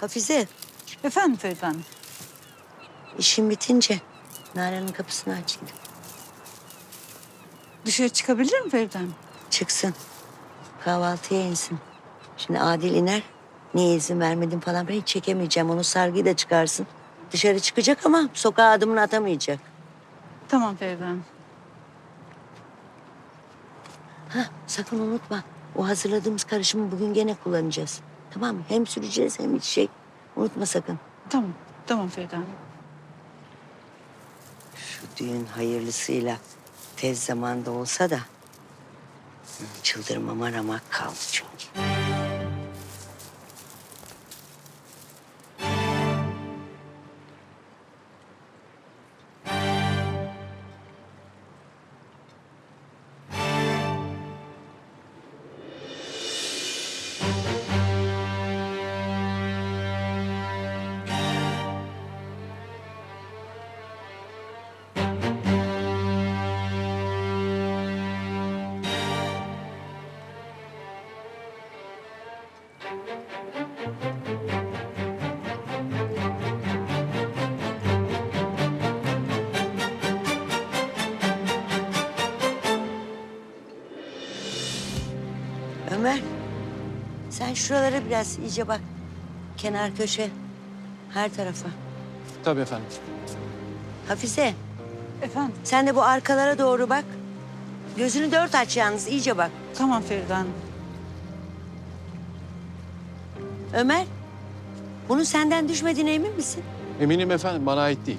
Hafize, Efendim Feride Hanım? işin bitince Nalan'ın kapısını aç. Dışarı çıkabilir mi Feride Hanım? Çıksın. Kahvaltıya insin. Şimdi Adil iner. Niye izin vermedin falan ben hiç çekemeyeceğim. Onu sargıyı da çıkarsın. Dışarı çıkacak ama sokağa adımını atamayacak. Tamam Feride Hanım. Ha, sakın unutma. O hazırladığımız karışımı bugün gene kullanacağız. Tamam mı? Hem süreceğiz hem içecek. Unutma sakın. Tamam. Tamam Feride Hanım. Şu düğün hayırlısıyla tez zamanda olsa da çıldırmama ramak kaldı çünkü. Ömer, sen şuralara biraz iyice bak. Kenar köşe, her tarafa. Tabii efendim. Hafize, Efendim? sen de bu arkalara doğru bak. Gözünü dört aç yalnız, iyice bak. Tamam Feride Hanım. Ömer, bunun senden düşmediğine emin misin? Eminim efendim bana ait değil.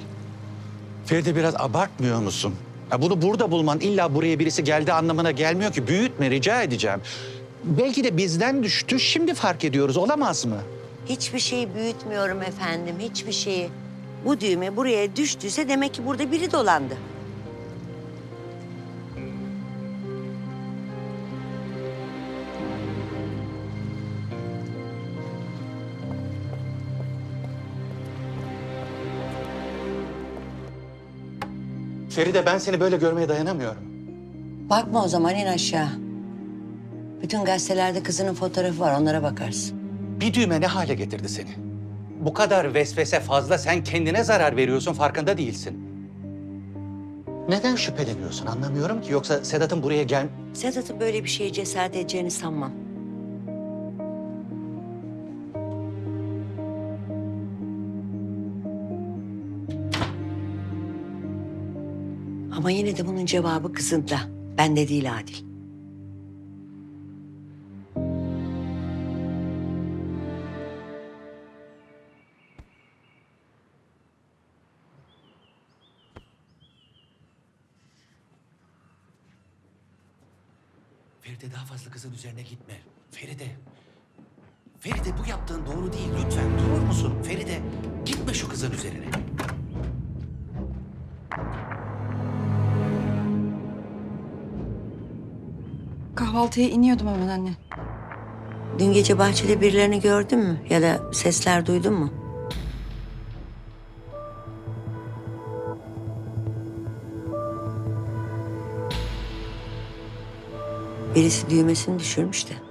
Feride biraz abartmıyor musun? Ya bunu burada bulman illa buraya birisi geldi anlamına gelmiyor ki. Büyütme rica edeceğim. Belki de bizden düştü şimdi fark ediyoruz olamaz mı? Hiçbir şeyi büyütmüyorum efendim, hiçbir şeyi. Bu düğme buraya düştüyse demek ki burada biri dolandı. Feride ben seni böyle görmeye dayanamıyorum. Bakma o zaman in aşağı. Bütün gazetelerde kızının fotoğrafı var, onlara bakarsın. Bir düğme ne hale getirdi seni? Bu kadar vesvese fazla sen kendine zarar veriyorsun farkında değilsin. Neden şüpheleniyorsun anlamıyorum ki. Yoksa Sedat'ın buraya gel... Sedat'ın böyle bir şeye cesaret edeceğini sanmam. Ama yine de bunun cevabı kızında. Bende değil Adil. Feride daha fazla kızın üzerine gitme. Feride. Feride bu yaptığın doğru değil lütfen. Durur musun? Feride gitme şu kızın üzerine. Kahvaltıya iniyordum hemen anne. Dün gece bahçede birilerini gördün mü? Ya da sesler duydun mu? Birisi düğmesini düşürmüş de.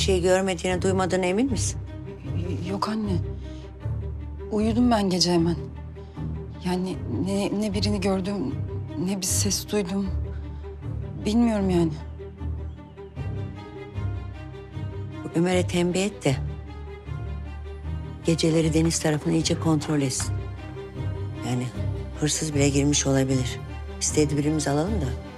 Şey görmediğine, duymadığına emin misin? Yok anne. Uyudum ben gece hemen. Yani ne, ne birini gördüm, ne bir ses duydum. Bilmiyorum yani. Ömer'e tembih et de geceleri deniz tarafını iyice kontrol etsin. Yani hırsız bile girmiş olabilir. Biz tedbirimizi alalım da